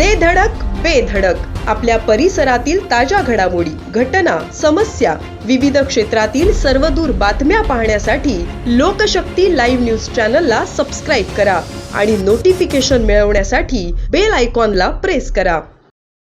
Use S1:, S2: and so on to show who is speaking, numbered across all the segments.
S1: दे धडक बेधडक आपल्या परिसरातील ताज्या घडामोडी घटना समस्या विविध क्षेत्रातील सर्वदूर बातम्या पाहण्यासाठी लोकशक्ती लाईव्ह न्यूज चॅनलला सबस्क्राईब करा आणि नोटिफिकेशन मिळवण्यासाठी बेल आयकॉनला प्रेस करा.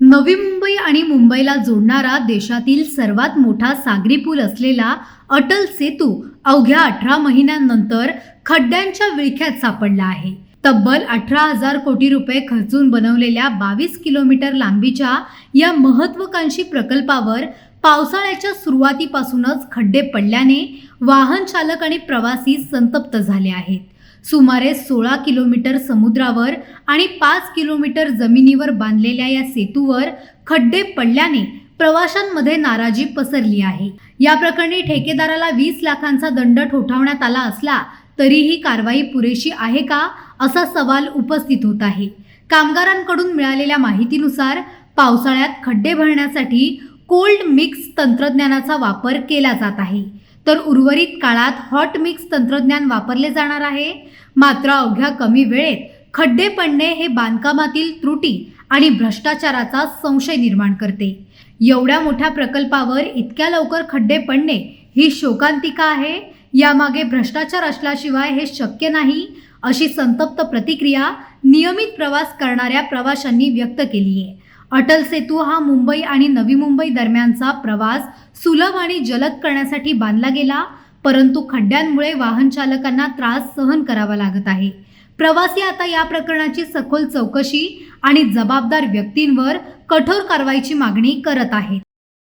S2: नवी मुंबई आणि मुंबईला जोडणारा देशातील सर्वात मोठा सागरी पूल असलेला अटल सेतू अवघ्या अठरा महिन्यांनंतर खड्ड्यांच्या विळख्यात सापडला आहे. तब्बल अठरा हजार कोटी रुपये खर्चून बनवलेल्या बावीस किलोमीटर लांबीच्या या महत्वाकांक्षी प्रकल्पावर पावसाळ्याच्या सुरुवातीपासूनच खड्डे पडल्याने वाहन चालक आणि प्रवासी संतप्त झाले आहेत. सुमारे सोळा किलोमीटर समुद्रावर आणि पाच किलोमीटर जमिनीवर बांधलेल्या या सेतूवर खड्डे पडल्याने प्रवाशांमध्ये नाराजी पसरली आहे. या प्रकरणी ठेकेदाराला वीस लाखांचा दंड ठोठावण्यात आला असला तरीही कारवाई पुरेशी आहे का? असा सवाल उपस्थित होत आहे. कामगारांकडून मिळालेल्या माहितीनुसार पावसाळ्यात खड्डे भरण्यासाठी कोल्ड मिक्स तंत्रज्ञानाचा वापर केला जात आहे. तर उर्वरित काळात हॉट मिक्स तंत्रज्ञान वापरले जाणार आहे. मात्र अवघ्या कमी वेळेत खड्डे पडणे हे बांधकामातील त्रुटी आणि भ्रष्टाचाराचा संशय निर्माण करते. एवढ्या मोठ्या प्रकल्पावर इतक्या लवकर खड्डे पडणे ही शोकांतिका आहे. यामागे भ्रष्टाचार असल्याशिवाय हे शक्य नाही. अशी संतप्त प्रतिक्रिया नियमित प्रवास करणाऱ्या प्रवाशांनी व्यक्त केली आहे अटल सेतू हा मुंबई आणि नवी मुंबई दरम्यानचा प्रवास सुलभ आणि जलद करण्यासाठी बांधला गेला परंतु खड्ड्यांमुळे वाहन चालकांना त्रास सहन करावा लागत आहे. प्रवासी आता या प्रकरणाची सखोल चौकशी आणि जबाबदार व्यक्तींवर कठोर कारवाईची मागणी करत आहेत.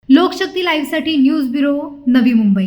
S2: लोकशक्ती लाईव्हसाठी न्यूज ब्युरो नवी मुंबई.